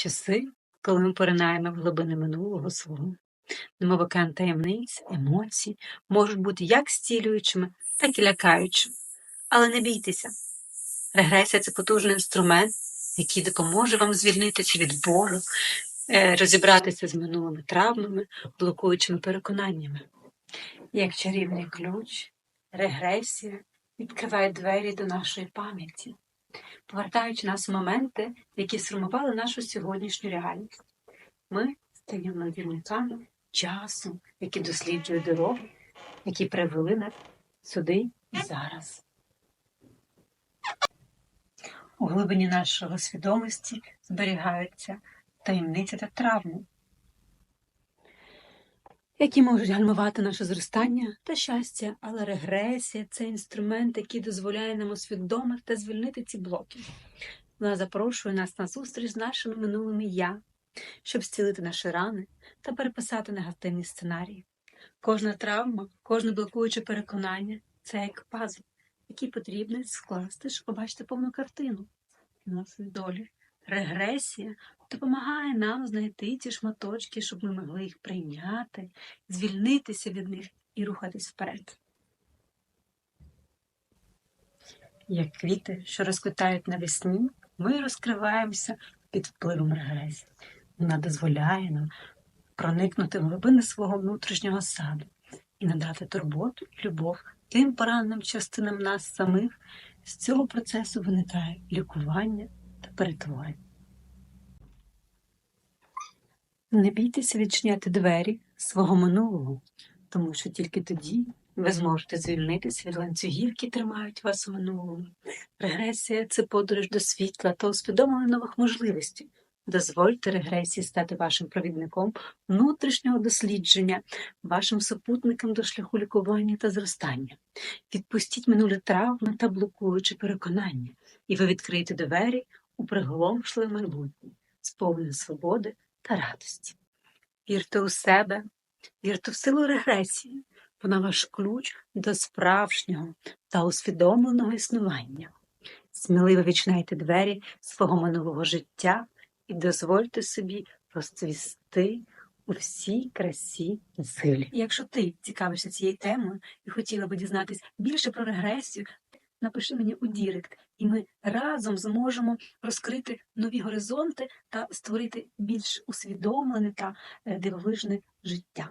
часи, коли ми поринаємо в глибини минулого свого. Немов океан таємниць, емоцій можуть бути як зцілюючими, так і лякаючими. Але не бійтеся. Регресія це потужний інструмент, який допоможе вам звільнитися від болю, е, розібратися з минулими травмами, блокуючими переконаннями. Як чарівний ключ, регресія відкриває двері до нашої пам'яті, повертаючи нас в моменти, які сформували нашу сьогоднішню реальність. Ми стаємо навірниками часу, які досліджують дороги, які привели нас сюди і зараз. У глибині нашого свідомості зберігаються таємниці та травми, які можуть гальмувати наше зростання та щастя, але регресія це інструмент, який дозволяє нам усвідомити та звільнити ці блоки. Вона запрошує нас на зустріч з нашими минулими я, щоб зцілити наші рани та переписати негативні сценарії. Кожна травма, кожне блокуюче переконання це як пазл, який потрібно скласти, щоб побачити повну картину нашої долі. Регресія допомагає нам знайти ці шматочки, щоб ми могли їх прийняти, звільнитися від них і рухатись вперед. Як квіти, що розквітають навесні, ми розкриваємося під впливом регресії. Вона дозволяє нам проникнути в глибини свого внутрішнього саду і надати турботу і любов тим пораненим частинам нас самих. З цього процесу виникає лікування та перетворення. Не бійтеся відчиняти двері свого минулого, тому що тільки тоді ви зможете звільнитися від ланцюгів, які тримають вас у минулому. Регресія це подорож до світла та усвідомлення нових можливостей. Дозвольте регресії стати вашим провідником внутрішнього дослідження, вашим супутником до шляху лікування та зростання. Відпустіть минулі травми та блокуючі переконання, і ви відкриєте двері у приголомшливе майбутнє, сповнене свободи та радості. Вірте у себе, вірте в силу регресії, вона ваш ключ до справжнього та усвідомленого існування. Сміливо відчиняйте двері свого минулого життя і дозвольте собі розцвісти у всій красі силі. Якщо ти цікавишся цією темою і хотіла би дізнатись більше про регресію, напиши мені у Дірект, і ми разом зможемо розкрити нові горизонти та створити більш усвідомлене та е, дивовижне життя.